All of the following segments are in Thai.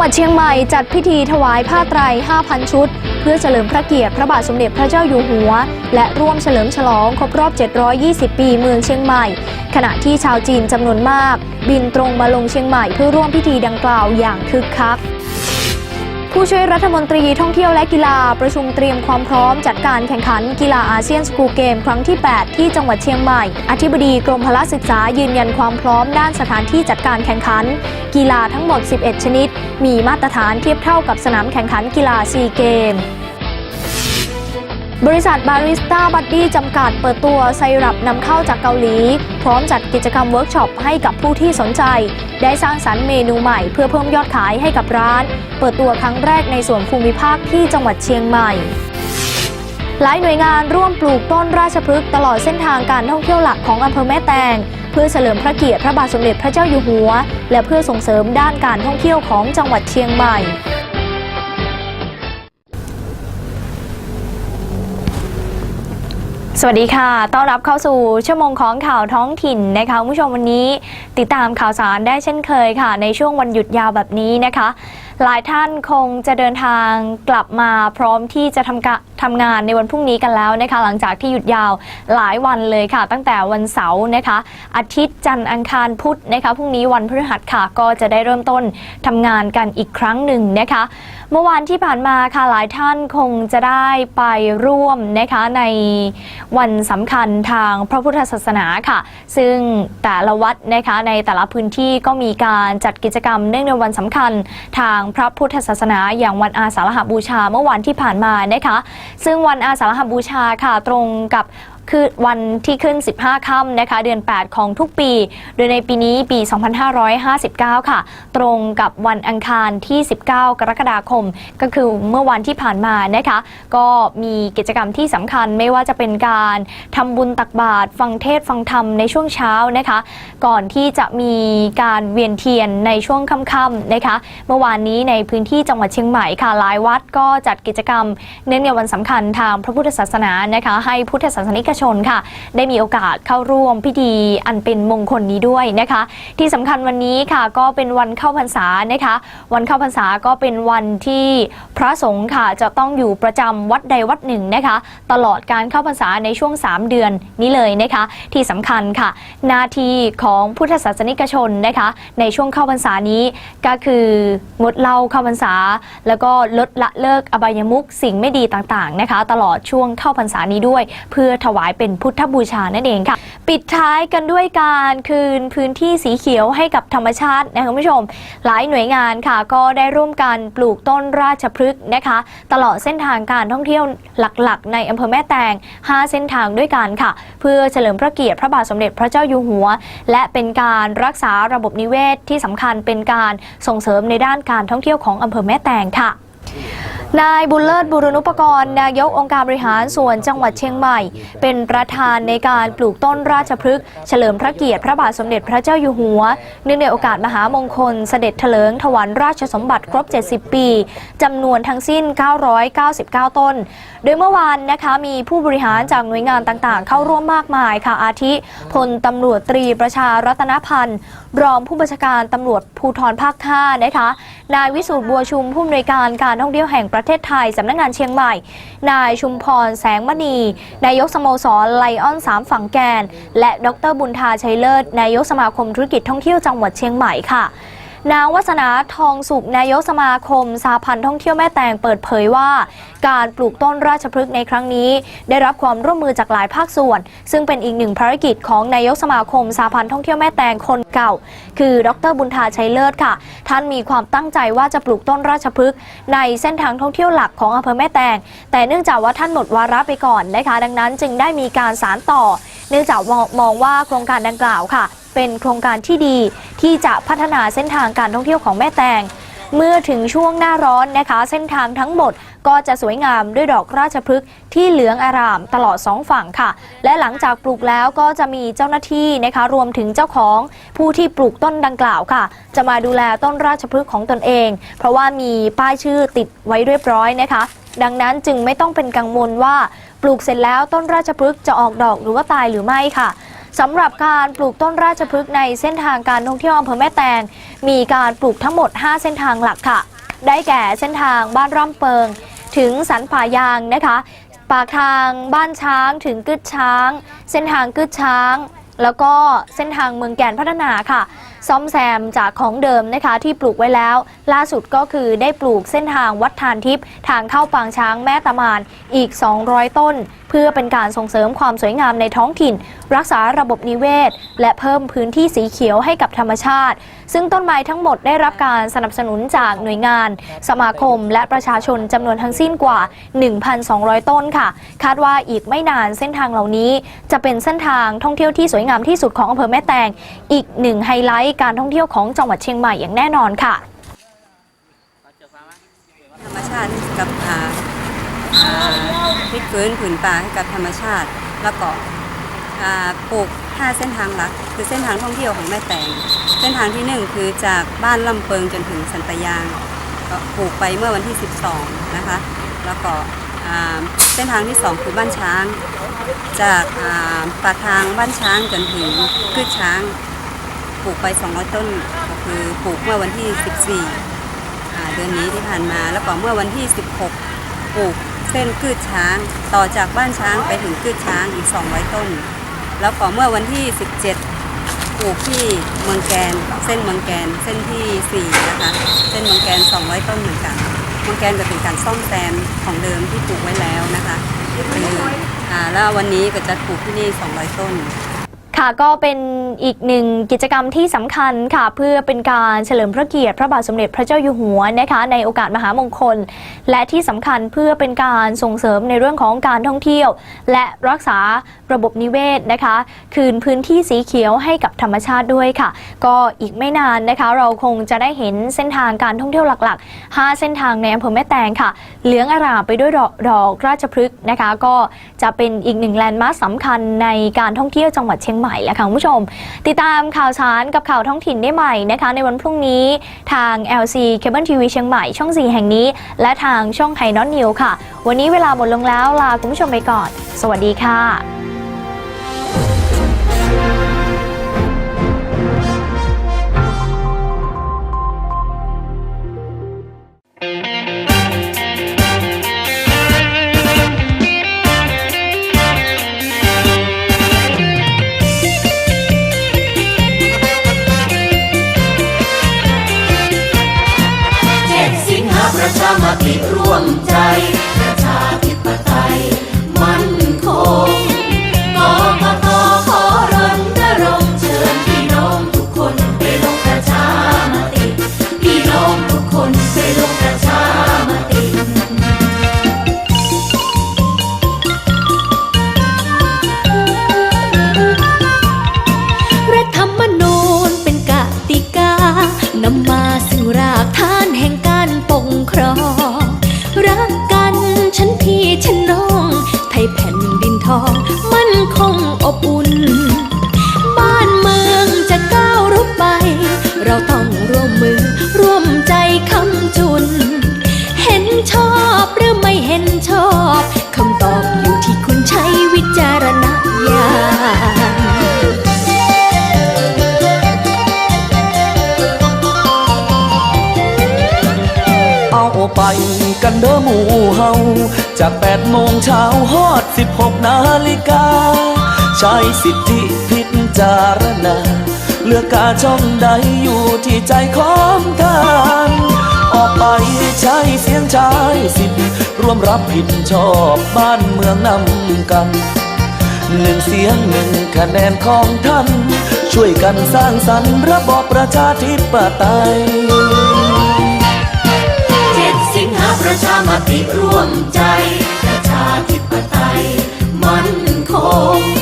จังหวัดเชียงใหม่จัดพิธีถวายผ้าไตร 5,000 ชุด เพื่อเฉลิมพระเกียรติพระบาทสมเด็จพระเจ้าอยู่หัว และร่วมเฉลิมฉลองครบรอบ 720 ปีเมืองเชียงใหม่ ขณะที่ชาวจีนจำนวนมาก บินตรงมาลงเชียงใหม่เพื่อร่วมพิธีดังกล่าวอย่างคึกคัก ผู้ช่วยรัฐมนตรีท่องเที่ยวและกีฬาประชุมเตรียมความพร้อมจัดการแข่งขันกีฬาอาเซียนสกูเกม ครั้งที่ 8 ที่จังหวัดเชียงใหม่ อธิบดีกรมพละศึกษายืนยันความพร้อมด้านสถานที่จัดการแข่งขัน กีฬาทั้งหมด 11 ชนิด มีมาตรฐานเทียบเท่ากับสนามแข่งขันกีฬาซีเกม บริษัทบาริสต้าบัดดี้จำกัดเปิดตัวไซรัปนำเข้าจากเกาหลี พร้อมจัดกิจกรรมเวิร์กช็อปให้กับผู้ที่สนใจ ได้สร้างสรรค์เมนูใหม่เพื่อเพิ่มยอดขายให้กับร้าน เปิดตัวครั้งแรกในส่วนภูมิภาคที่จังหวัดเชียงใหม่หลายหน่วยงานร่วมปลูกต้นราชพฤกษ์ตลอดเส้นทางการท่องเที่ยวหลักของอำเภอแม่แตง เพื่อเฉลิมพระเกียรติพระบาทสมเด็จพระเจ้าอยู่หัว และเพื่อส่งเสริมด้านการท่องเที่ยวของจังหวัดเชียงใหม่ สวัสดีค่ะ ต้อนรับเข้าสู่ชั่วโมงของข่าวท้องถิ่นนะคะคุณผู้ชมวันนี้ติดตามข่าวสารได้เช่นเคยค่ะ ในช่วงวันหยุดยาวแบบนี้นะคะ หลายท่านคงจะเดินทางกลับมาพร้อมที่จะทำกะ ทำงานในวันพรุ่งนี้กันแล้วนะคะ หลังจากที่หยุดยาวหลายวันเลยค่ะ ตั้งแต่วันเสาร์นะคะ อาทิตย์จันทร์อังคารพุธนะคะพรุ่งนี้วันพฤหัสค่ะ ก็จะได้เริ่มต้นทำงานกันอีกครั้งหนึ่งนะคะ เมื่อวานที่ผ่านมาค่ะหลายท่านคงจะได้ไปร่วมนะคะในวันสำคัญทางพระพุทธศาสนาค่ะ ซึ่งแต่ละวัดนะคะในแต่ละพื้นที่ก็มีการจัดกิจกรรมเนื่องในวันสำคัญทางพระพุทธศาสนา อย่างวันอาสาฬหบูชาเมื่อวันที่ผ่านมานะคะซึ่งวันอาสาฬหบูชาค่ะ ตรงกับ คือวันที่ขึ้น 15 ค่ำนะคะ เดือน 8 ของทุกปี โดยในปีนี้ปี 2559 ค่ะ ตรงกับวันอังคารที่ 19 กรกฎาคม ก็คือเมื่อวันที่ผ่านมานะคะ ก็มีกิจกรรมที่สำคัญไม่ว่าจะเป็นการทำบุญตักบาตรฟังเทศฟังธรรมในช่วงเช้านะคะ ก่อนที่จะมีการเวียนเทียนในช่วงค่ำๆนะคะ เมื่อวานนี้ในพื้นที่จังหวัดเชียงใหม่ค่ะหลายวัดก็จัดกิจกรรม เนื่องในวันสำคัญทางพระพุทธศาสนานะคะ ให้พุทธศาสนิกชนค่ะ ได้มีโอกาสเข้าร่วมพิธีอันเป็นมงคลนี้ด้วยนะคะ ที่สำคัญวันนี้ค่ะก็เป็นวันเข้าพรรษานะคะ วันเข้าพรรษาก็เป็นวันที่พระสงฆ์ค่ะจะต้องอยู่ประจำวัดใดวัดหนึ่งนะคะ ตลอดการเข้าพรรษาในช่วง 3 เดือนนี้เลยนะคะ ที่สำคัญค่ะหนาทีของพุทธศาสนิกชนนะคะ ในช่วงเข้าพรรษานี้ก็คืองดเหล้าเข้าพรรษา แล้วก็ลดละเลิกอบายมุขสิ่งไม่ดีต่างๆนะคะ ตลอดช่วงเข้าพรรษานี้ด้วย เพื่อถวายเป็นพุทธบูชานั่นเองค่ะ ปิดท้ายกันด้วยการคืนพื้นที่สีเขียวให้กับธรรมชาตินะคะคุณผู้ชม หลายหน่วยงานค่ะ ก็ได้ร่วมกันปลูกต้นราชพฤกษ์นะคะ ตลอดเส้นทางการท่องเที่ยวหลักๆ ในอำเภอแม่แตง 5 เส้นทางด้วยกันค่ะ เพื่อเฉลิมพระเกียรติพระบาทสมเด็จพระเจ้าอยู่หัว และเป็นการรักษาระบบนิเวศที่สำคัญเป็นการส่งเสริมในด้านการท่องเที่ยวของอำเภอแม่แตงค่ะ นายบุญเลิศบุรณุปกรณ์นายกองค์การบริหารส่วนจังหวัดเชียงใหม่ เป็นประธานในการปลูกต้นราชพฤกษ์เฉลิมพระเกียรติพระบาทสมเด็จพระเจ้าอยู่หัว เนื่องในโอกาสมหามงคลเสด็จเถลิงถวันราชสมบัติครบ 70 ปีจำนวนทั้งสิ้น 999 ต้น โดยเมื่อวานนะคะมีผู้บริหารจากหน่วยงานต่างๆ เข้าร่วมมากมายค่ะอาทิพลตำรวจตรีประชารัตนพันธ์ รองผู้บัญชาการตำรวจภูธรภาค 5 นะคะ นายวิสุทธ์บัวชุมผู้อำนวยการการท่องเที่ยวแห่งประเทศไทยสำนักงานเชียงใหม่ นายชุมพรแสงมณี นายกสโมสรไลออนสามฝั่งแกน และดรบุญทาชัยเลิศนายกสมาคมธุรกิจท่องเที่ยวจังหวัดเชียงใหม่ค่ะ นางวัฒนาทองสุขนายกสมาคมสาพันธ์ท่องเที่ยวแม่แตงเปิดเผยว่า การปลูกต้นราชพฤกษ์ในครั้งนี้ ได้รับความร่วมมือจากหลายภาคส่วน ซึ่งเป็นอีกหนึ่งภารกิจของนายกสมาคมสาพันธ์ท่องเที่ยวแม่แตงคนเก่า คือดรบุญทาชัยเลิศค่ะ ท่านมีความตั้งใจว่าจะปลูกต้นราชพฤกษ์ในเส้นทางท่องเที่ยวหลักของอำเภอแม่แตง แต่เนื่องจากว่าท่านหมดวาระไปก่อนนะคะ ดังนั้นจึงได้มีการสารต่อ เนื่องจากมองว่าโครงการดังกล่าวค่ะ เป็นโครงการที่ดีที่จะพัฒนาเส้นทางการท่องเที่ยวของแม่แตง เมื่อถึงช่วงหน้าร้อนนะคะ เส้นทางทั้งหมดก็จะสวยงามด้วยดอกราชพฤกษ์ที่เหลืองอารามตลอดสองฝั่งค่ะ และหลังจากปลูกแล้วก็จะมีเจ้าหน้าที่นะคะ รวมถึงเจ้าของผู้ที่ปลูกต้นดังกล่าวค่ะ จะมาดูแลต้นราชพฤกษ์ของตนเอง เพราะว่ามีป้ายชื่อติดไว้เรียบร้อยนะคะ ดังนั้นจึงไม่ต้องเป็นกังวลว่า ปลูกเสร็จแล้วต้นราชพฤกษ์จะออกดอกหรือว่าตายหรือไม่ค่ะ สำหรับการปลูกต้นราชพฤกษ์ในเส้นทางการท่องเที่ยวอำเภอแม่แตง มีการปลูกทั้งหมด 5 เส้นทางหลักค่ะ ได้แก่เส้นทางบ้านร่ำเปิง ถึงสันป่ายางนะคะ ปากทางบ้านช้างถึงกึดช้าง เส้นทางกึดช้าง แล้วก็เส้นทางเมืองแก่นพัฒนาค่ะ ซ่อมแซมจากของเดิมนะคะที่ปลูกไว้แล้ว ล่าสุดก็คือได้ปลูกเส้นทางวัดทานทิพย์ทางเข้าปางช้างแม่ตะมานอีก 200 ต้น เพื่อเป็นการส่งเสริมความสวยงามในท้องถิ่น รักษาระบบนิเวศ และเพิ่มพื้นที่สีเขียวให้กับธรรมชาติ ซึ่งต้นไม้ทั้งหมดได้รับการสนับสนุนจากหน่วยงาน สมาคม และประชาชนจำนวนทั้งสิ้นกว่า 1,200 ต้นค่ะ คาดว่าอีกไม่นานเส้นทางเหล่านี้จะเป็นเส้นทางท่องเที่ยวที่สวยงามที่สุดของอำเภอแม่แตง อีกหนึ่งไฮไลท์การท่องเที่ยวของจังหวัดเชียงใหม่อย่างแน่นอนค่ะ ธรรมชาติกับอ่าอ่าพลิกฟื้นผืนป่าให้กับธรรมชาติ แล้วก็อ่าปลูก 5 เส้นทางหลัก คือเส้นทางท่องเที่ยวของแม่แตง เส้นทางที่ 1 คือจากบ้านลำเปิงจนถึงสันปะยางก็ปลูกไปเมื่อวันที่ 12 นะคะ แล้วก็เส้นทางที่ 2 คือบ้านช้าง จากอ่าปากทางบ้านช้างจนถึงพืชช้างปลูกไป 200 ต้นก็คือปลูกเมื่อวันที่ 14 เดือนนี้ที่ผ่านมาแล้วก็เมื่อวันที่ 16 ปลูกเส้นกืดช้าง ต่อจากบ้านช้างไปถึงกืดช้างอีก 200 ต้น แล้วก็เมื่อวันที่ 17ปลูกที่เมืองแกน เส้นเมืองแกนเส้นที่ 4 นะคะ เส้นเมืองแกน 200 ต้นเหมือนกัน เมืองแกนก็เป็นการซ่อมแซมของเดิมที่ปลูกไว้แล้วนะคะคืออ่าแล้ววันนี้ก็จะปลูกที่นี่ 200 ต้น ค่ะก็เป็นอีกหนึ่งกิจกรรมที่สำคัญค่ะ เพื่อเป็นการเฉลิมพระเกียรติพระบาทสมเด็จพระเจ้าอยู่หัวนะคะในโอกาสมหามงคล และที่สำคัญเพื่อเป็นการส่งเสริมในเรื่องของการท่องเที่ยว และรักษาระบบนิเวศนะคะ คืนพื้นที่สีเขียวให้กับธรรมชาติด้วยค่ะ ก็อีกไม่นานนะคะ เราคงจะได้เห็นเส้นทางการท่องเที่ยวหลักๆ 5 เส้นทางในอำเภอแม่แตงค่ะ เหลืองอร่ามไปด้วยดอกดอกราชพฤกษ์นะคะ ก็จะเป็นอีกหนึ่งแลนด์มาร์คสำคัญในการท่องเที่ยวจังหวัดเชียงใหม่แล้วค่ะคุณผู้ชมติดตามข่าวสารกับข่าวท้องถิ่นได้ใหม่นะคะ ในวันพรุ่งนี้ทาง LC Cable TV เชียงใหม่ช่อง 4 แห่งนี้ และทางช่องไทยนอตนิวค่ะ วันนี้เวลาหมดลงแล้วลาคุณผู้ชมไปก่อน สวัสดีค่ะ องมันคงอบอุ่น บ้านเมืองจะก้าวรุกไป เราต้องร่วมมือร่วมใจคำจุน เห็นชอบหรือไม่เห็นชอบคำตอบอยู่ที่คุณใช้วิจารณญาณเอาไป กันเด้อหมู่เฮาจากแปดโมงเช้าฮอดสิบหกนาฬิกา ใช้สิทธิพิจารณา เลือกกาช่องใดอยู่ที่ใจของท่านออกไปใช้เสียงใช้สิทธิ์ร่วมรับผิดชอบบ้านเมืองนำกันหนึ่งเสียงหนึ่งคะแนนของท่าน ช่วยกันสร้างสรรค์ระบอบประชาธิปไตย ประชามติร่วมใจ ประชาธิปไตย มั่นคง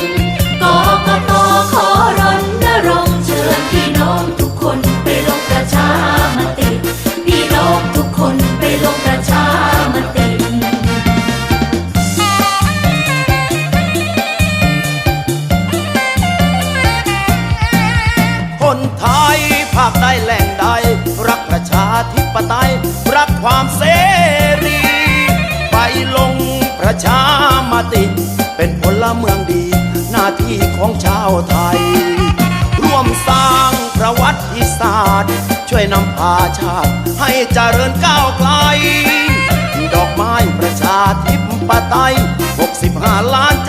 ชามติ เป็นพลเมืองดี หน้าที่ของชาวไทย ร่วมสร้างประวัติศาสตร์ ช่วยนำพาชาติให้เจริญก้าวไกล ดอกไม้ประชาธิปไตย 65 ล้าน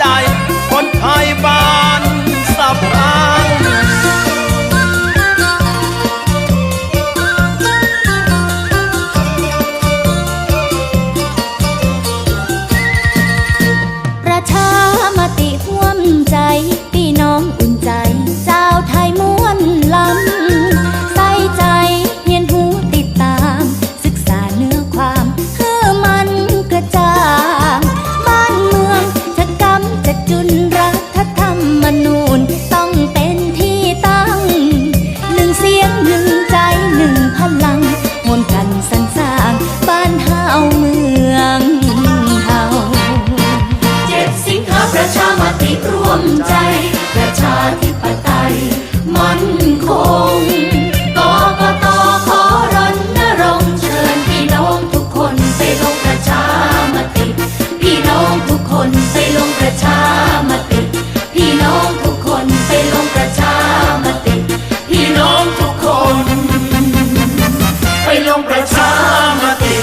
จคน มาติ